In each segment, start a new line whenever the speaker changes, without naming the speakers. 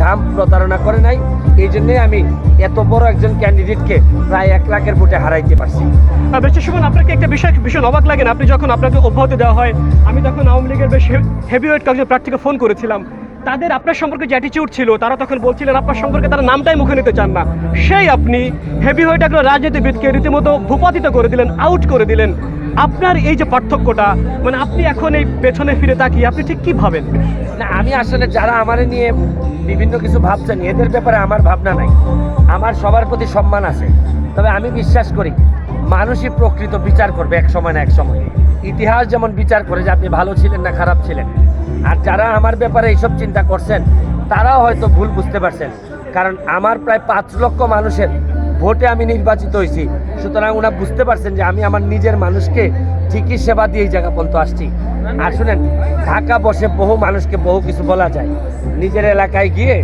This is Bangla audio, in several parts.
ঘাম প্রতারণা করে নাই। এই জন্যই আমি এত বড় একজন ক্যান্ডিডেটকে প্রায় এক লাখের ভোটে হারাইতে পারছি।
বেশ সুমন আপনাকে একটা বিষয় ভীষণ অবাক লাগে না? আপনি যখন আপনাকে অব্যাহতি দেওয়া হয়, আমি তখন আওয়ামী লীগের বেশ হেভিওয়েট কয়েকজন প্রার্থীকে ফোন করেছিলাম। তাদের আপনার সম্পর্কে যে অ্যাটিচিউড ছিল, তারা তখন বলছিলেন, আপনার সম্পর্কে তারা নামটাই মুখে নিতে চান না। সেই আপনি হেভিওয়েট একজন রাজনীতিবিদকে রীতিমতো ভূপাতিত করে দিলেন আউট করে দিলেন। আপনার এই যে পার্থক্যটা মানে আপনি এখন এই পেছনে ফিরে তাকিয়ে, আপনি ঠিক কি ভাবেন?
না, আমি আসলে যারা আমার নিয়ে বিভিন্ন কিছু ভাবছেন, এদের ব্যাপারে আমার ভাবনা নাই। আমার সবার প্রতি সম্মান আছে। তবে আমি বিশ্বাস করি, মানুষই প্রকৃত বিচার করবে এক সময় না এক সময়। ইতিহাস যেমন বিচার করে যে আপনি ভালো ছিলেন না খারাপ ছিলেন। আর যারা আমার ব্যাপারে এইসব চিন্তা করছেন, তারাও হয়তো ভুল বুঝতে পারছেন। কারণ আমার প্রায় পাঁচ লক্ষ মানুষের ভোটে আমি নির্বাচিত হয়েছি। সুতরাং ওরা বুঝতে পারছেন যে আমি আমার নিজের মানুষকে ঠিকই সেবা দিয়ে এই জায়গা পর্যন্ত আসছি। আর শুনেন, ঢাকা বসে বহু মানুষকে বহু কিছু বলা যায়। নিজের এলাকায় গিয়ে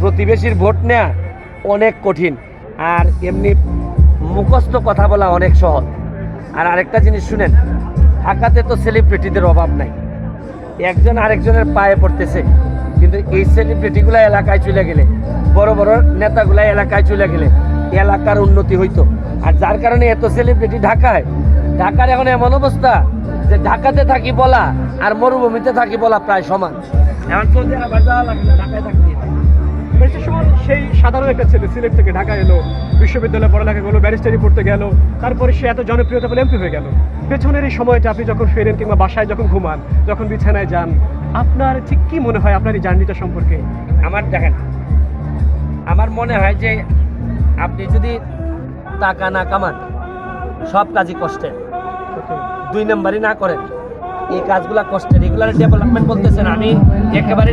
প্রতিবেশীর ভোট নেওয়া অনেক কঠিন। আর এমনি মুখস্থ কথা বলা অনেক সহজ। আর আরেকটা জিনিস শুনেন, ঢাকাতে তো সেলিব্রিটিদের অভাব নাই। একজন আরেকজনের পায়ে পড়তেছে। কিন্তু এই সেলিব্রিটিগুলো এলাকায় চলে গেলে, বড় বড় নেতাগুলা এলাকায় চলে গেলে এলাকার উন্নতি হইতো। আর যার কারণে এত সেলিব্রিটি ঢাকায় ঢাকার এখন এমন অবস্থা যে ঢাকাতে থাকি বলা আর মরুভূমিতে থাকি বলা প্রায় সমান। এখন চলছে আবার যাওয়া লাগে ঢাকায় থাকতে
বেশ সুমন সেই সাধারণ একটা ছেলে সিলেট থেকে ঢাকা এলো বিশ্ববিদ্যালয়ে পড়ালেখা করল ব্যারিস্টারি পড়তে গেল তারপরে সে এত জনপ্রিয়তা বলে এমপি হয়ে গেল। পেছনের এই সময়টা আপনি যখন ফেরেন কিংবা বাসায় যখন ঘুমান যখন বিছানায় যান আপনার ঠিক কি মনে হয় আপনার এই জার্নিটা সম্পর্কে?
আমার দেখেন আমার মনে হয় যে আপনি যদি টাকা না কামান, সব কাজই কষ্টের। দুই নম্বরই না করেন, এই কাজগুলা কষ্টের। রেগুলার ডেভেলপমেন্ট বলতেছেন, আমি একেবারে